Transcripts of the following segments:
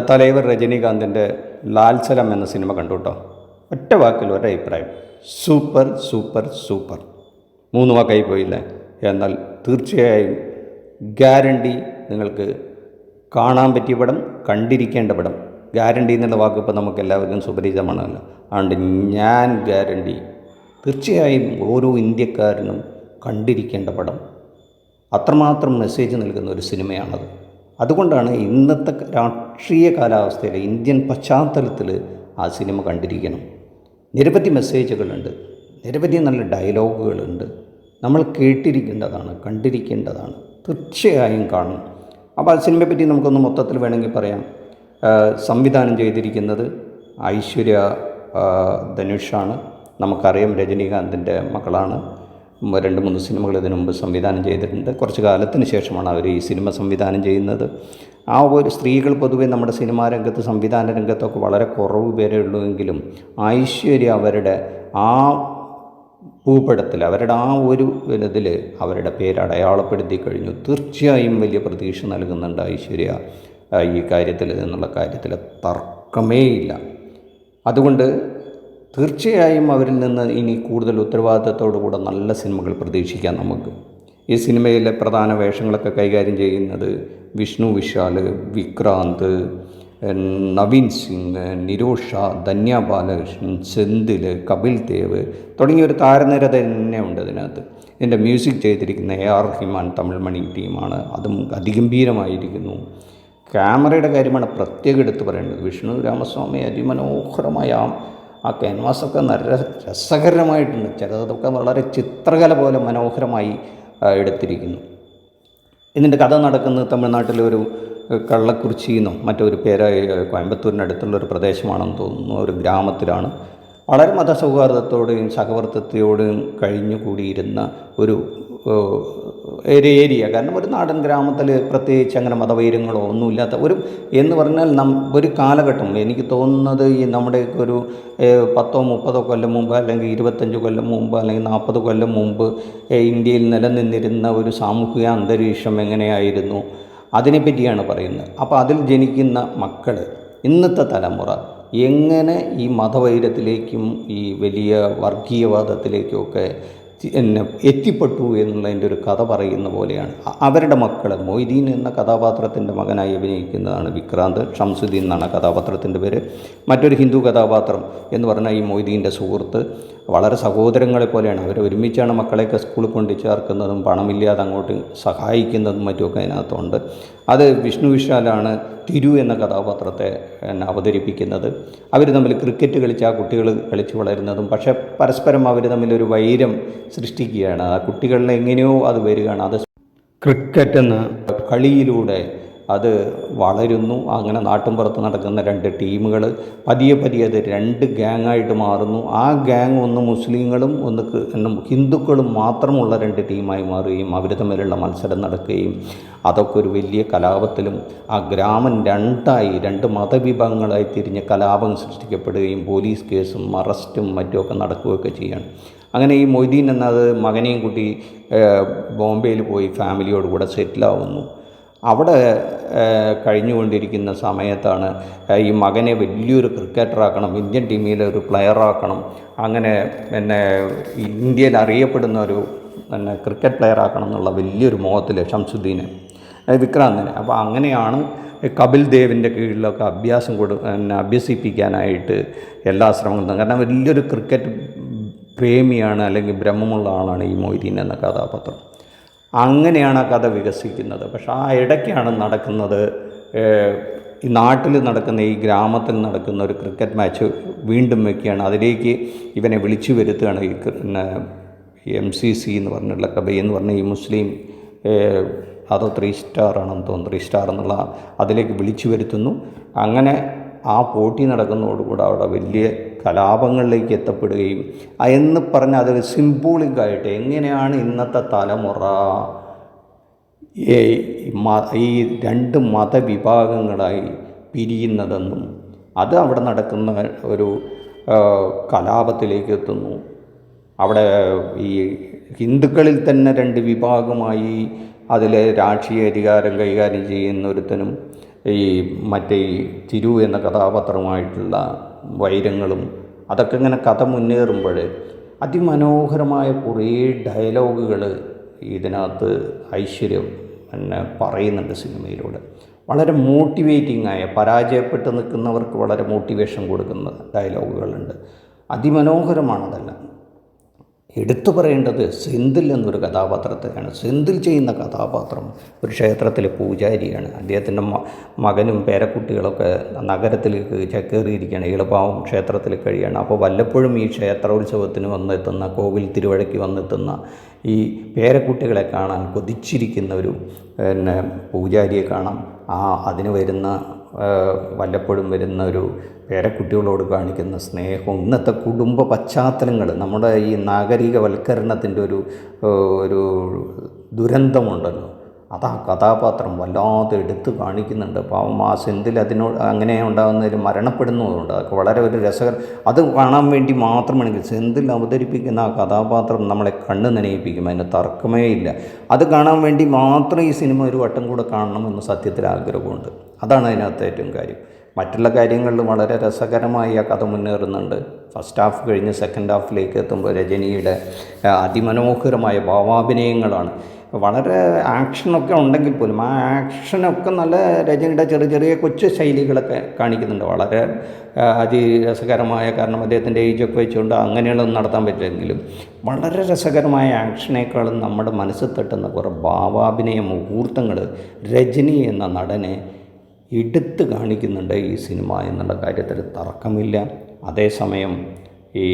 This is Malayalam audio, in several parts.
നമ്മുടെ രജനീകാന്തിന്റെ ലാൽസലം എന്ന സിനിമ കണ്ടു കേട്ടോ. ഒറ്റ വാക്കിൽ ഒരേ അഭിപ്രായം. Super super super. മൂന്ന് വാക്കായി പോയില്ലേ? എന്നാൽ തീർച്ചയായും ഗ്യാരണ്ടി നിങ്ങൾക്ക് കാണാൻ പറ്റിയ പടം കണ്ടിരിക്കേണ്ട പടം. ഗ്യാരണ്ടി എന്നുള്ള വാക്ക് ഇപ്പോൾ നമുക്ക് എല്ലാവർക്കും സുപരിചിതമാണല്ലോ. അതുകൊണ്ട് ഞാൻ ഗ്യാരണ്ടി. തീർച്ചയായും ഓരോ ഇന്ത്യക്കാരനും കണ്ടിരിക്കേണ്ട പടം. അത്രമാത്രം മെസ്സേജ് നൽകുന്ന ഒരു സിനിമയാണത്. അതുകൊണ്ടാണ് ഇന്നത്തെ രാഷ്ട്രീയ കാലാവസ്ഥയിൽ ഇന്ത്യൻ പശ്ചാത്തലത്തിൽ ആ സിനിമ കണ്ടിരിക്കണം. നിരവധി മെസ്സേജുകളുണ്ട്. നിരവധി നല്ല ഡയലോഗുകളുണ്ട്. നമ്മൾ കേട്ടിരിക്കേണ്ടതാണ് കണ്ടിരിക്കേണ്ടതാണ്. തീർച്ചയായും കാണും അപ്പോൾ ആ സിനിമയെപ്പറ്റി നമുക്കൊന്ന് മൊത്തത്തിൽ വേണമെങ്കിൽ പറയാം. സംവിധാനം ചെയ്തിരിക്കുന്നത് ഐശ്വര്യ ധനുഷാണ്. നമുക്കറിയാം രജനീകാന്തിന്റെ മകളാണ്. ഉം, രണ്ട് മൂന്ന് സിനിമകൾ ഇതിനു മുമ്പ് സംവിധാനം ചെയ്തിട്ടുണ്ട്. കുറച്ച് കാലത്തിന് ശേഷമാണ് അവർ ഈ സിനിമ സംവിധാനം ചെയ്യുന്നത്. ആ ഒരു സ്ത്രീകൾ പൊതുവെ നമ്മുടെ സിനിമാ രംഗത്ത് സംവിധാന രംഗത്തൊക്കെ വളരെ കുറവ് പേരേ ഉള്ളൂ എങ്കിലും ഐശ്വര്യ അവരുടെ ആ ഭൂപടത്തിൽ അവരുടെ ആ ഒരു ഇതിൽ അവരുടെ പേര് അടയാളപ്പെടുത്തി കഴിഞ്ഞു. തീർച്ചയായും വലിയ പ്രതീക്ഷ നൽകുന്നുണ്ട് ഐശ്വര്യ ഈ കാര്യത്തിൽ എന്നുള്ള കാര്യത്തിൽ തർക്കമേ ഇല്ല അതുകൊണ്ട് തീർച്ചയായും അവരിൽ നിന്ന് ഇനി കൂടുതൽ ഉത്തരവാദിത്തത്തോടു കൂടെ നല്ല സിനിമകൾ പ്രതീക്ഷിക്കാം നമുക്ക്. ഈ സിനിമയിലെ പ്രധാന വേഷങ്ങളൊക്കെ കൈകാര്യം ചെയ്യുന്നത് വിഷ്ണു വിശാൽ വിക്രാന്ത് നവീൻ സിംഗ് നിരോഷ ധന്യ ബാലകൃഷ്ണൻ സെന്തിൽ കപിൽ ദേവ് തുടങ്ങിയ ഒരു താരനിര തന്നെ ഉണ്ട് അതിനകത്ത്. ഇതിന്റെ മ്യൂസിക് ചെയ്തിരിക്കുന്ന എ ആർ റഹിമാൻ തമിഴ് മണി ടീമാണ്. അതും അതിഗംഭീരമായിരിക്കുന്നു. ക്യാമറയുടെ കാര്യമാണ് പ്രത്യേകം എടുത്തു പറയേണ്ടത്. വിഷ്ണു രാമസ്വാമി അതിമനോഹരമായ ആ- ക്യാൻവാസൊക്കെ നല്ല രസകരമായിട്ടുണ്ട്. ചിലതൊക്കെ വളരെ ചിത്രകല പോലെ മനോഹരമായി എടുത്തിരിക്കുന്നു. ഇതിന്റെ കഥ നടക്കുന്നത് തമിഴ്നാട്ടിലെ ഒരു കള്ളക്കുറിച്ചി എന്നോ മറ്റൊരു പേരായി കോയമ്പത്തൂരിനടുത്തുള്ള ഒരു പ്രദേശമാണെന്ന് തോന്നുന്നു. ഒരു ഗ്രാമത്തിലാണ്. വളരെ മതസൗഹാർദ്ദത്തോടെയും സഹവർത്തത്തോടെയും കഴിഞ്ഞുകൂടിയിരുന്ന ഒരു ഒരു ഏരിയ. കാരണം ഒരു നാടൻ ഗ്രാമത്തിൽ പ്രത്യേകിച്ച് അങ്ങനെ മതവൈര്യങ്ങളോ ഒന്നുമില്ലാത്ത ഒരു എന്ന് പറഞ്ഞാൽ നം ഒരു കാലഘട്ടം. എനിക്ക് തോന്നുന്നത് ഈ നമ്മുടെയൊക്കെ ഒരു പത്തോ മുപ്പതോ കൊല്ലം മുമ്പ് അല്ലെങ്കിൽ ഇരുപത്തഞ്ച് കൊല്ലം മുമ്പ് അല്ലെങ്കിൽ നാൽപ്പത് കൊല്ലം മുമ്പ് ഇന്ത്യയിൽ നിലനിന്നിരുന്ന ഒരു സാമൂഹിക അന്തരീക്ഷം എങ്ങനെയായിരുന്നു? അതിനെപ്പറ്റിയാണ് പറയുന്നത്. അപ്പോൾ അതിൽ ജനിക്കുന്ന മക്കൾ ഇന്നത്തെ തലമുറ എങ്ങനെ ഈ മതവൈരത്തിലേക്കും ഈ വലിയ വർഗീയവാദത്തിലേക്കും ഒക്കെ എന്നെ എത്തിപ്പെട്ടു എന്നുള്ളതിന്റെ ഒരു കഥ പറയുന്ന പോലെയാണ്. അവരുടെ മക്കൾ മൊയ്തീൻ എന്ന കഥാപാത്രത്തിന്റെ മകനായി അഭിനയിക്കുന്നതാണ് വിക്രാന്ത്. ഷംസുദ്ദീൻ എന്നാണ് കഥാപാത്രത്തിന്റെ പേര്. മറ്റൊരു ഹിന്ദു കഥാപാത്രം എന്ന് പറഞ്ഞാൽ ഈ മൊയ്തീന്റെ സുഹൃത്ത് വളരെ സഹോദരങ്ങളെ പോലെയാണ്. അവർ ഒരുമിച്ചാണ് മക്കളെയൊക്കെ സ്കൂളിൽ കൊണ്ട് ചേർക്കുന്നതും പണമില്ലാതെ അങ്ങോട്ട് സഹായിക്കുന്നതും മറ്റുമൊക്കെ അതിനകത്തുണ്ട്. അത് വിഷ്ണു വിശാലാണ് തിരു എന്ന കഥാപാത്രത്തെ അവതരിപ്പിക്കുന്നത്. അവർ തമ്മിൽ ക്രിക്കറ്റ് കളിച്ച് ആ കുട്ടികൾ കളിച്ച് വളരുന്നതും പക്ഷേ പരസ്പരം അവർ തമ്മിലൊരു വൈരം സൃഷ്ടിക്കുകയാണ്. ആ കുട്ടികളിൽ എങ്ങനെയോ അത് വരികയാണ്. അത് ക്രിക്കറ്റ് എന്ന കളിയിലൂടെ അത് വളരുന്നു. അങ്ങനെ നാട്ടിൻപുറത്ത് നടക്കുന്ന രണ്ട് ടീമുകൾ പതിയെ പതിയെ അത് രണ്ട് ഗ്യാങ്ങായിട്ട് മാറുന്നു. ആ ഗ്യാങ് ഒന്ന് മുസ്ലിങ്ങളും ഒന്ന് ഹിന്ദുക്കളും മാത്രമുള്ള രണ്ട് ടീമായി മാറുകയും അവർ തമ്മിലുള്ള മത്സരം നടക്കുകയും അതൊക്കെ ഒരു വലിയ കലാപത്തിലും ആ ഗ്രാമം രണ്ടായി രണ്ട് മതവിഭാഗങ്ങളായി തിരിഞ്ഞ് കലാപം സൃഷ്ടിക്കപ്പെടുകയും പോലീസ് കേസും അറസ്റ്റും മറ്റുമൊക്കെ നടക്കുകയൊക്കെ ചെയ്യാണ്. അങ്ങനെ ഈ മൊയ്തീൻ എന്നത് മകനെയും കുട്ടി ബോംബെയിൽ പോയി ഫാമിലിയോട് കൂടെ സെറ്റിലാവുന്നു. അവിടെ കഴിഞ്ഞുകൊണ്ടിരിക്കുന്ന സമയത്താണ് ഈ മകനെ വലിയൊരു ക്രിക്കറ്ററാക്കണം ഇന്ത്യൻ ടീമിലെ ഒരു പ്ലെയറാക്കണം അങ്ങനെ പിന്നെ ഇന്ത്യയിൽ അറിയപ്പെടുന്ന ഒരു പിന്നെ ക്രിക്കറ്റ് പ്ലെയർ ആക്കണം എന്നുള്ള വലിയൊരു മോഹത്തിൽ ഷംസുദ്ദീനെ വിക്രാന്തിന്. അപ്പോൾ അങ്ങനെയാണ് കപിൽ ദേവിന്റെ കീഴിലൊക്കെ അഭ്യാസം കൊടു അഭ്യസിപ്പിക്കാനായിട്ട് എല്ലാ ശ്രമങ്ങളും കാരണം വലിയൊരു ക്രിക്കറ്റ് പ്രേമിയാണ് അല്ലെങ്കിൽ ബ്രഹ്മമുള്ള ആളാണ് ഈ മൊയ്തീൻ എന്ന കഥാപാത്രം. അങ്ങനെയാണ് ആ കഥ വികസിക്കുന്നത്. പക്ഷെ ആ ഇടയ്ക്കാണ് നടക്കുന്നത് ഈ നാട്ടിൽ നടക്കുന്ന ഈ ഗ്രാമത്തിൽ നടക്കുന്ന ഒരു ക്രിക്കറ്റ് മാച്ച് വീണ്ടും വെക്കുകയാണ്. അതിലേക്ക് ഇവനെ വിളിച്ചു വരുത്തുകയാണ് ഈ എം സി സി എന്ന് പറഞ്ഞുള്ള കബൈ എന്ന് പറഞ്ഞ ഈ മുസ്ലിം അതോ ത്രീ സ്റ്റാർ ആണെന്ന് തോന്നുന്നു ത്രീ സ്റ്റാർ എന്നുള്ള അതിലേക്ക് വിളിച്ചു വരുത്തുന്നു. അങ്ങനെ ആ പോട്ടി നടക്കുന്നതോടുകൂടെ അവിടെ വലിയ കലാപങ്ങളിലേക്ക് എത്തപ്പെടുകയും എന്ന് പറഞ്ഞാൽ അതൊരു സിംബോളിക്കായിട്ട് എങ്ങനെയാണ് ഇന്നത്തെ തലമുറ ഈ രണ്ട് മതവിഭാഗങ്ങളായി പിരിയുന്നതെന്നും അത് അവിടെ നടക്കുന്ന ഒരു കലാപത്തിലേക്ക് എത്തുന്നു. അവിടെ ഈ ഹിന്ദുക്കളിൽ തന്നെ രണ്ട് വിഭാഗമായി അതിലെ രാഷ്ട്രീയ അധികാരം കൈകാര്യം ചെയ്യുന്ന ഒരുത്തനും ഈ മറ്റേ തിരു എന്ന കഥാപാത്രമായിട്ടുള്ള വൈരങ്ങളും അതൊക്കെ ഇങ്ങനെ കഥ മുന്നേറുമ്പോൾ അതിമനോഹരമായ കുറേ ഡയലോഗുകൾ ഇതിനകത്ത് ഐശ്വര്യം പിന്നെ പറയുന്നുണ്ട് സിനിമയിലൂടെ. വളരെ മോട്ടിവേറ്റിംഗ് ആയ പരാജയപ്പെട്ട് നിൽക്കുന്നവർക്ക് വളരെ മോട്ടിവേഷൻ കൊടുക്കുന്ന ഡയലോഗുകളുണ്ട്. അതിമനോഹരമാണതെല്ലാം. എടുത്തു പറയേണ്ടത് സിന്ധിൽ എന്നൊരു കഥാപാത്രത്തെയാണ്. സിന്ധിൽ ചെയ്യുന്ന കഥാപാത്രം ഒരു ക്ഷേത്രത്തിലെ പൂജാരിയാണ്. അദ്ദേഹത്തിന്റെ മകനും പേരക്കുട്ടികളൊക്കെ നഗരത്തിലേക്ക് ചക്കേറിയിരിക്കുകയാണ് ഈളപ്പാവം ക്ഷേത്രത്തിൽ കഴിയാണ്. അപ്പോൾ വല്ലപ്പോഴും ഈ ക്ഷേത്രോത്സവത്തിന് വന്നെത്തുന്ന കോവിൽ തിരുവഴയ്ക്ക് വന്നെത്തുന്ന ഈ പേരക്കുട്ടികളെ കാണാൻ കൊതിച്ചിരിക്കുന്ന ഒരു പിന്നെ പൂജാരിയെ കാണാം. ആ അതിന് വരുന്ന വല്ലപ്പോഴും വരുന്ന ഒരു പേരക്കുട്ടികളോട് കാണിക്കുന്ന സ്നേഹവും ഇന്നത്തെ കുടുംബ പശ്ചാത്തലങ്ങൾ നമ്മുടെ ഈ നാഗരികവൽക്കരണത്തിന്റെ ഒരു ഒരു ദുരന്തമുണ്ടല്ലോ. അത് ആ കഥാപാത്രം വല്ലാതെ എടുത്തു കാണിക്കുന്നുണ്ട്. പാവം ആ സെന്തിൽ അതിനോട് അങ്ങനെ ഉണ്ടാകുന്നതിൽ മരണപ്പെടുന്നതുകൊണ്ട് അതൊക്കെ വളരെ ഒരു രസകരം അത് കാണാൻ വേണ്ടി മാത്രമാണെങ്കിൽ സെന്തിൽ അവതരിപ്പിക്കുന്ന ആ കഥാപാത്രം നമ്മളെ കണ്ണ് നനയിപ്പിക്കും അതിന് തർക്കമേ ഇല്ല. അത് കാണാൻ വേണ്ടി മാത്രം ഈ സിനിമ ഒരു വട്ടം കൂടെ കാണണമെന്ന് സത്യത്തിൽ ആഗ്രഹമുണ്ട്. അതാണ് അതിനകത്ത് ഏറ്റവും കാര്യം. മറ്റുള്ള കാര്യങ്ങളിൽ വളരെ രസകരമായി ആ കഥ മുന്നേറുന്നുണ്ട്. ഫസ്റ്റ് ഹാഫ് കഴിഞ്ഞ് സെക്കൻഡ് ഹാഫിലേക്ക് എത്തുമ്പോൾ രജനിയുടെ അതിമനോഹരമായ ഭാവാഭിനയങ്ങളാണ്. വളരെ ആക്ഷനൊക്കെ ഉണ്ടെങ്കിൽ പോലും ആ ആക്ഷനൊക്കെ നല്ല രജനിയുടെ ചെറിയ ചെറിയ കൊച്ചു ശൈലികളൊക്കെ കാണിക്കുന്നുണ്ട്. വളരെ അതിരസകരമായ കാരണം അദ്ദേഹത്തിന്റെ ഏജൊക്കെ വെച്ചുകൊണ്ട് അങ്ങനെയുള്ളതൊന്നും നടത്താൻ പറ്റില്ലെങ്കിലും വളരെ രസകരമായ ആക്ഷനേക്കാളും നമ്മുടെ മനസ്സിൽ തട്ടുന്ന കുറേ ഭാവാഭിനയ മുഹൂർത്തങ്ങൾ രജനി എന്ന നടനെ എടുത്ത് കാണിക്കുന്നുണ്ട് ഈ സിനിമ എന്നുള്ള കാര്യത്തിൽ തർക്കമില്ല. അതേസമയം ഈ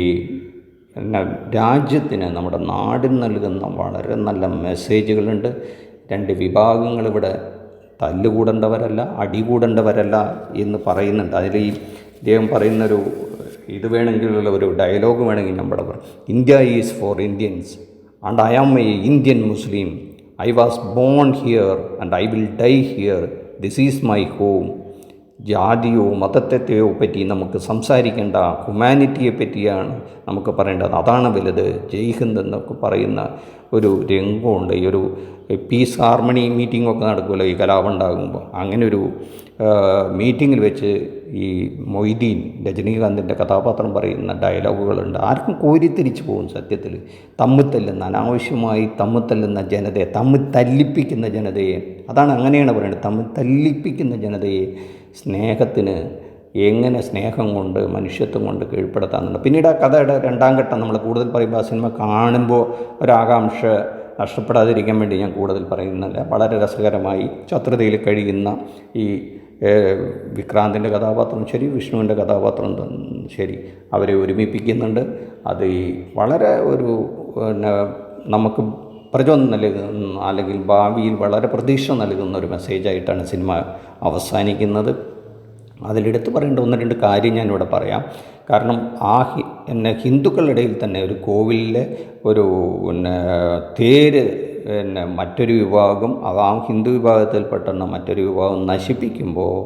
രാജ്യത്തിന് നമ്മുടെ നാടിന് നൽകുന്ന വളരെ നല്ല മെസ്സേജുകളുണ്ട്. രണ്ട് വിഭാഗങ്ങൾ ഇവിടെ തല്ലുകൂടേണ്ടവരല്ല അടികൂടേണ്ടവരല്ല എന്ന് പറയുന്നുണ്ട്. അതിൽ ഈ ഇദ്ദേഹം പറയുന്നൊരു ഇത് വേണമെങ്കിലുള്ള ഒരു ഡയലോഗ് വേണമെങ്കിൽ നമ്മുടെ India is for Indians and I am a Indian Muslim I was born here and I will die here This is my home. ജാതിയോ മതത്തെയോ പറ്റി നമുക്ക് സംസാരിക്കേണ്ട ഹ്യൂമാനിറ്റിയെ പറ്റിയാണ് നമുക്ക് പറയേണ്ടത്. അതാണ് വലുത്. ജയ് ഹിന്ദ് എന്നൊക്കെ പറയുന്ന ഒരു രംഗമുണ്ട്. ഈ ഒരു പീസ് ഹാർമണി മീറ്റിംഗ് ഒക്കെ നടക്കുമല്ലോ ഈ കലാപം ഉണ്ടാകുമ്പോൾ. അങ്ങനെ ഒരു മീറ്റിങ്ങിൽ വെച്ച് ഈ മൊയ്തീൻ രജനീകാന്തിന്റെ കഥാപാത്രം പറയുന്ന ഡയലോഗുകളുണ്ട് ആർക്കും കോരിത്തിരിച്ചു പോകും സത്യത്തിൽ. തമ്മിത്തല്ലുന്ന അനാവശ്യമായി തമ്മിത്തല്ലുന്ന ജനതയെ തമ്മിൽ തല്ലിപ്പിക്കുന്ന ജനതയെ. അതാണ് അങ്ങനെയാണ് പറയുന്നത്. തമ്മിൽ തല്ലിപ്പിക്കുന്ന ജനതയെ സ്നേഹത്തിന് എങ്ങനെ സ്നേഹം കൊണ്ട് മനുഷ്യത്വം കൊണ്ട് കീഴ്പ്പെടുത്താമെന്നുണ്ട് പിന്നീട് ആ കഥയുടെ രണ്ടാം ഘട്ടം നമ്മൾ കൂടുതൽ പറയുമ്പോൾ ആ സിനിമ കാണുമ്പോൾ ഒരാകാംക്ഷ നഷ്ടപ്പെടാതിരിക്കാൻ വേണ്ടി ഞാൻ കൂടുതൽ പറയുന്നില്ല വളരെ രസകരമായി ശത്രുതയിൽ കഴിയുന്ന ഈ വിക്രാന്തിന്റെ കഥാപാത്രം ശരി വിഷ്ണുവിന്റെ കഥാപാത്രം ശരി അവരെ ഒരുമിപ്പിക്കുന്നുണ്ട്. അത് വളരെ ഒരു പിന്നെ നമുക്ക് പ്രചോദനം നൽകുന്ന അല്ലെങ്കിൽ ഭാവിയിൽ വളരെ പ്രതീക്ഷ നൽകുന്ന ഒരു മെസ്സേജായിട്ടാണ് സിനിമ അവസാനിക്കുന്നത്. അതിലെടുത്ത് പറയേണ്ട ഒന്ന് രണ്ട് കാര്യം ഞാനിവിടെ പറയാം. കാരണം ആ ഹി എന്നെ ഹിന്ദുക്കളുടെ തന്നെ ഒരു കോവിലിലെ ഒരു പിന്നെ തേര് പിന്നെ മറ്റൊരു വിഭാഗം അത് ആ ഹിന്ദു വിഭാഗത്തിൽപ്പെട്ടെന്ന മറ്റൊരു വിഭാഗം നശിപ്പിക്കുമ്പോൾ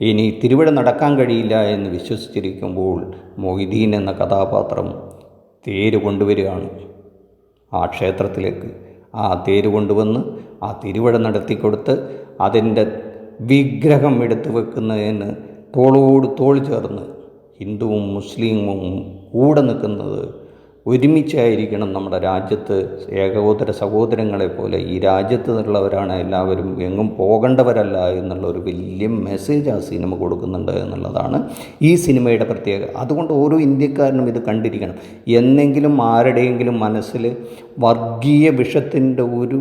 ഇനി തിരുവിട നടക്കാൻ കഴിയില്ല എന്ന് വിശ്വസിച്ചിരിക്കുമ്പോൾ മൊയ്തീൻ എന്ന കഥാപാത്രം തേര് കൊണ്ടുവരികയാണ്. ആ ക്ഷേത്രത്തിലേക്ക് ആ തേര് കൊണ്ടുവന്ന് ആ തിരുവഴ നടത്തിക്കൊടുത്ത് അതിന്റെ വിഗ്രഹം എടുത്തു വെക്കുന്നതിന് തോളോട് തോൾ ചേർന്ന് ഹിന്ദുവും മുസ്ലിമും കൂടെ നിൽക്കുന്നത് ഒരുമിച്ചായിരിക്കണം നമ്മുടെ രാജ്യത്ത് ഏകോദര സഹോദരങ്ങളെ പോലെ ഈ രാജ്യത്ത് നിന്നുള്ളവരാണ് എല്ലാവരും എങ്ങും പോകേണ്ടവരല്ല എന്നുള്ള ഒരു വലിയ മെസ്സേജ് ആ സിനിമ കൊടുക്കുന്നുണ്ട് എന്നുള്ളതാണ് ഈ സിനിമയുടെ പ്രത്യേകത. അതുകൊണ്ട് ഓരോ ഇന്ത്യക്കാരനും ഇത് കണ്ടിരിക്കണം. എന്നെങ്കിലും ആരുടെയെങ്കിലും മനസ്സിൽ വർഗീയ വിഷത്തിന്റെ ഒരു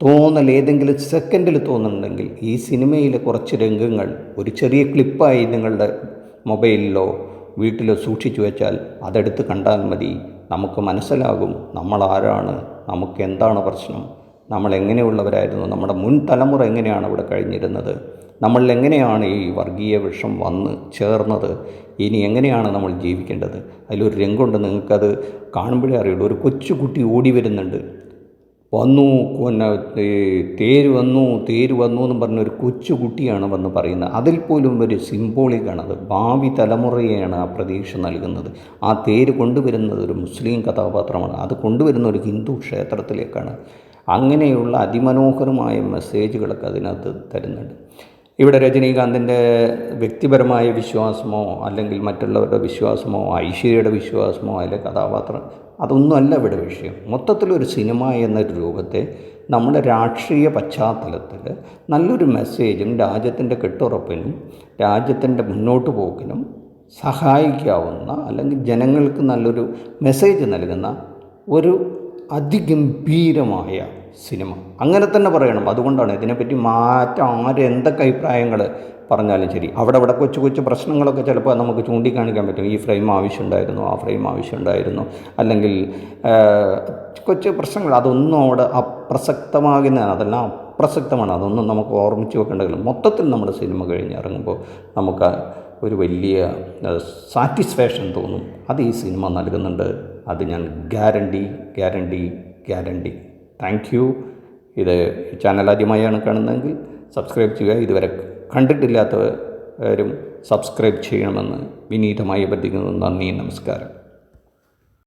തോന്നൽ ഏതെങ്കിലും സെക്കൻഡിൽ തോന്നുന്നുണ്ടെങ്കിൽ ഈ സിനിമയിലെ കുറച്ച് രംഗങ്ങൾ ഒരു ചെറിയ ക്ലിപ്പായി നിങ്ങളുടെ മൊബൈലിലോ വീട്ടിലോ സൂക്ഷിച്ചു വെച്ചാൽ അതെടുത്ത് കണ്ടാൽ മതി. നമുക്ക് മനസ്സിലാകും നമ്മൾ ആരാണ് നമുക്ക് എന്താണ് പ്രശ്നം നമ്മൾ എങ്ങനെയുള്ളവരായിരുന്നു നമ്മുടെ മുൻ തലമുറ എങ്ങനെയാണ് ഇവിടെ കഴിഞ്ഞിരുന്നത് നമ്മളിൽ എങ്ങനെയാണ് ഈ വർഗീയ വിഷം വന്ന് ചേർന്നത് ഇനി എങ്ങനെയാണ് നമ്മൾ ജീവിക്കേണ്ടത് അതിലൊരു രംഗമുണ്ട് നിങ്ങൾക്കത് കാണുമ്പോഴേ അറിയുള്ളൂ. ഒരു കൊച്ചുകുട്ടി ഓടി വരുന്നുണ്ട്. വന്നു പിന്നെ തേര് വന്നു തേര് വന്നു എന്ന് പറഞ്ഞ ഒരു കൊച്ചു കുട്ടിയാണ് വന്ന് പറയുന്നത്. അതിൽ പോലും ഒരു സിംബോളിക്കാണ് അത്. ഭാവി തലമുറയെയാണ് ആ പ്രതീക്ഷ നൽകുന്നത്. ആ തേര് കൊണ്ടുവരുന്നത് ഒരു മുസ്ലിം കഥാപാത്രമാണ്. അത് കൊണ്ടുവരുന്ന ഒരു ഹിന്ദു ക്ഷേത്രത്തിലേക്കാണ്. അങ്ങനെയുള്ള അതിമനോഹരമായ മെസ്സേജുകളൊക്കെ അതിനകത്ത് തരുന്നുണ്ട്. ഇവിടെ രജനീകാന്തിന്റെ വ്യക്തിപരമായ വിശ്വാസമോ അല്ലെങ്കിൽ മറ്റുള്ളവരുടെ വിശ്വാസമോ ഐശ്വര്യയുടെ വിശ്വാസമോ അതിലെ കഥാപാത്രം അതൊന്നുമല്ല ഇവിടെ വിഷയം. മൊത്തത്തിലൊരു സിനിമ എന്നൊരു രൂപത്തെ നമ്മുടെ രാഷ്ട്രീയ പശ്ചാത്തലത്തിൽ നല്ലൊരു മെസ്സേജും രാജ്യത്തിന്റെ കെട്ടുറപ്പിനും രാജ്യത്തിന്റെ മുന്നോട്ട് പോക്കിനും സഹായിക്കാവുന്ന അല്ലെങ്കിൽ ജനങ്ങൾക്ക് നല്ലൊരു മെസ്സേജ് നൽകുന്ന ഒരു അതിഗംഭീരമായ സിനിമ. അങ്ങനെ തന്നെ പറയണം. അതുകൊണ്ടാണ് ഇതിനെപ്പറ്റി മാറ്റം ആര് എന്തൊക്കെ അഭിപ്രായങ്ങൾ പറഞ്ഞാലും ശരി. അവിടെ അവിടെ കൊച്ചു കൊച്ചു പ്രശ്നങ്ങളൊക്കെ ചിലപ്പോൾ നമുക്ക് ചൂണ്ടിക്കാണിക്കാൻ പറ്റും. ഈ ഫ്രെയിം ആവശ്യമുണ്ടായിരുന്നു ആ ഫ്രെയിം ആവശ്യമുണ്ടായിരുന്നു. അല്ലെങ്കിൽ കൊച്ചു പ്രശ്നങ്ങൾ അതൊന്നും അവിടെ അപ്രസക്തമാകുന്നതാണ് അതെല്ലാം അപ്രസക്തമാണ്. അതൊന്നും നമുക്ക് ഓർമ്മിച്ച് വെക്കേണ്ടതില്ല. മൊത്തത്തിൽ നമ്മുടെ സിനിമ കഴിഞ്ഞിറങ്ങുമ്പോൾ നമുക്ക് ഒരു വലിയ സാറ്റിസ്ഫാക്ഷൻ തോന്നും. അത് ഈ സിനിമ നൽകുന്നുണ്ട്. അത് ഞാൻ guarantee guarantee guarantee. Thank you. ഇത് ചാനൽ ആദ്യമായാണ് കാണുന്നതെങ്കിൽ സബ്സ്ക്രൈബ് ചെയ്യുക. ഇതുവരെ കണ്ടിട്ടില്ലാത്തവരും സബ്സ്ക്രൈബ് ചെയ്യണമെന്ന് വിനീതമായി അഭ്യർത്ഥിക്കുന്നു. നന്ദി നമസ്കാരം.